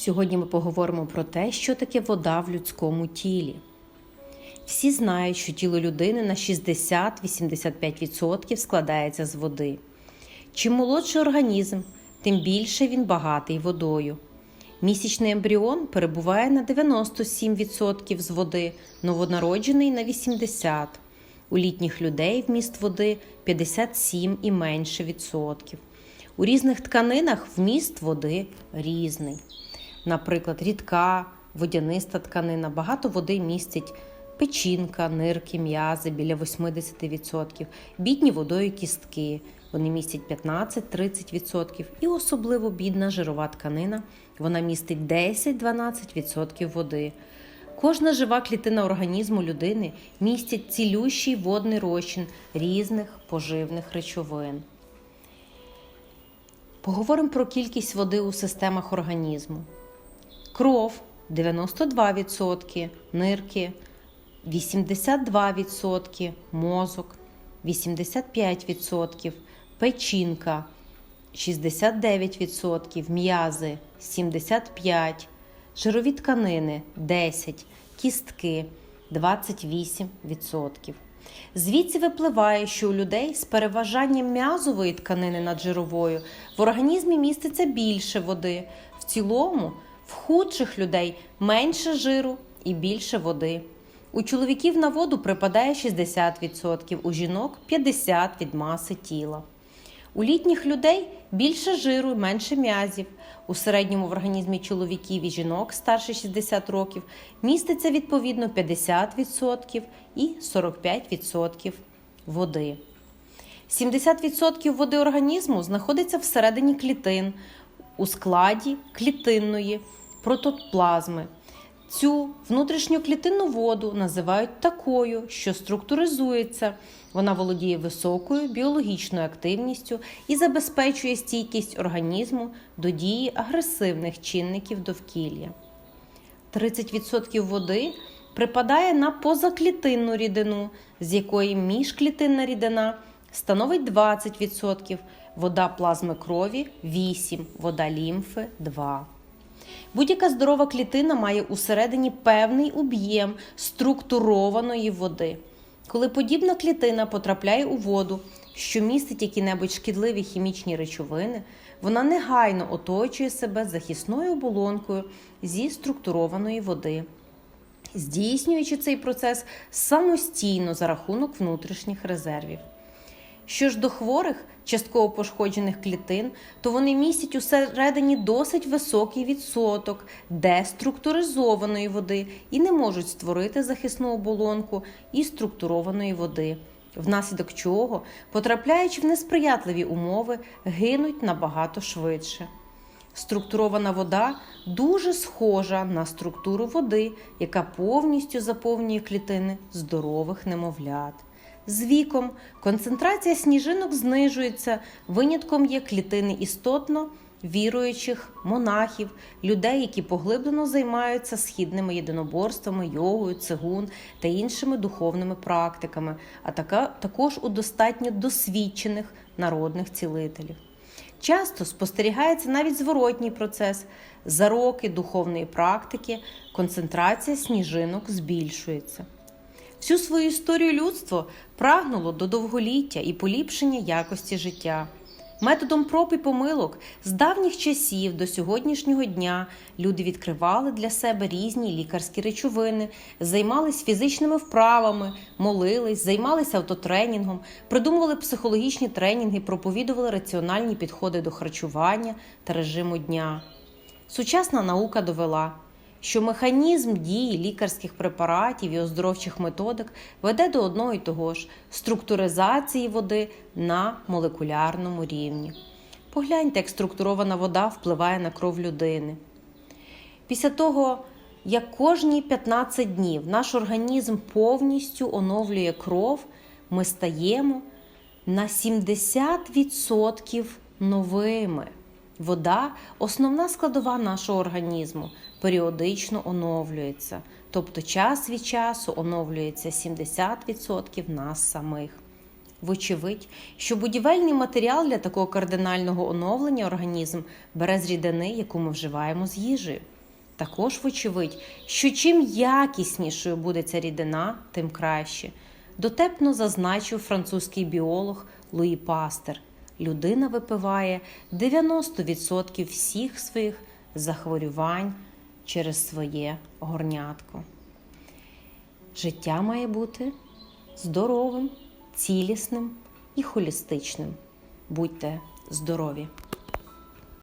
Сьогодні ми поговоримо про те, що таке вода в людському тілі. Всі знають, що тіло людини на 60-85% складається з води. Чим молодший організм, тим більше він багатий водою. Місячний ембріон перебуває на 97% з води, новонароджений на 80%. У літніх людей вміст води 57 і менше відсотків. У різних тканинах вміст води різний. Наприклад, рідка, водяниста тканина, багато води містять печінка, нирки, м'язи біля 80%, бідні водою кістки, вони містять 15-30%, і особливо бідна жирова тканина, вона містить 10-12% води. Кожна жива клітина організму людини містить цілющий водний розчин різних поживних речовин. Поговоримо про кількість води у системах організму. Кров 92%, нирки 82%, мозок 85%, печінка 69%, м'язи 75%, жирові тканини 10%, кістки 28%. Звідси випливає, що у людей з переважанням м'язової тканини над жировою в організмі міститься більше води. В цілому, в худших людей менше жиру і більше води. У чоловіків на воду припадає 60%, у жінок 50% від маси тіла. У літніх людей більше жиру менше м'язів. У середньому в організмі чоловіків і жінок старше 60 років міститься відповідно 50% і 45% води. 70% води організму знаходиться всередині клітин у складі клітинної протоплазми. Цю внутрішньоклітинну воду називають такою, що структуризується. Вона володіє високою біологічною активністю і забезпечує стійкість організму до дії агресивних чинників довкілля. 30% води припадає на позаклітинну рідину, з якої міжклітинна рідина становить 20%, вода плазми крові 8%, вода лімфи 2%. Будь-яка здорова клітина має усередині певний об'єм структурованої води. Коли подібна клітина потрапляє у воду, що містить які-небудь шкідливі хімічні речовини, вона негайно оточує себе захисною оболонкою зі структурованої води, здійснюючи цей процес самостійно за рахунок внутрішніх резервів. Що ж до хворих, частково пошкоджених клітин, то вони містять усередині досить високий відсоток деструктуризованої води і не можуть створити захисну оболонку і структурованої води, внаслідок чого, потрапляючи в несприятливі умови, гинуть набагато швидше. Структурована вода дуже схожа на структуру води, яка повністю заповнює клітини здорових немовлят. З віком концентрація сніжинок знижується, винятком є клітини істотно віруючих монахів, людей, які поглиблено займаються східними єдиноборствами, йогою, цигун та іншими духовними практиками, а така, також у достатньо досвідчених народних цілителів. Часто спостерігається навіть зворотній процес. За роки духовної практики концентрація сніжинок збільшується. Всю свою історію людство прагнуло до довголіття і поліпшення якості життя. Методом проб і помилок з давніх часів до сьогоднішнього дня люди відкривали для себе різні лікарські речовини, займались фізичними вправами, молились, займалися автотренінгом, придумували психологічні тренінги, проповідували раціональні підходи до харчування та режиму дня. Сучасна наука довела що механізм дії лікарських препаратів і оздоровчих методик веде до одного і того ж структуризації води на молекулярному рівні. Погляньте, як структурована вода впливає на кров людини. Після того, як кожні 15 днів наш організм повністю оновлює кров, ми стаємо на 70% новими. Вода основна складова нашого організму, періодично оновлюється, тобто час від часу оновлюється 70% нас самих. Вочевидь, що будівельний матеріал для такого кардинального оновлення організм бере з рідини, яку ми вживаємо з їжею. Також, вочевидь, що чим якіснішою буде ця рідина, тим краще. Дотепно зазначив французький біолог Луї Пастер. Людина випиває 90% всіх своїх захворювань через своє горнятко. Життя має бути здоровим, цілісним і холістичним. Будьте здорові!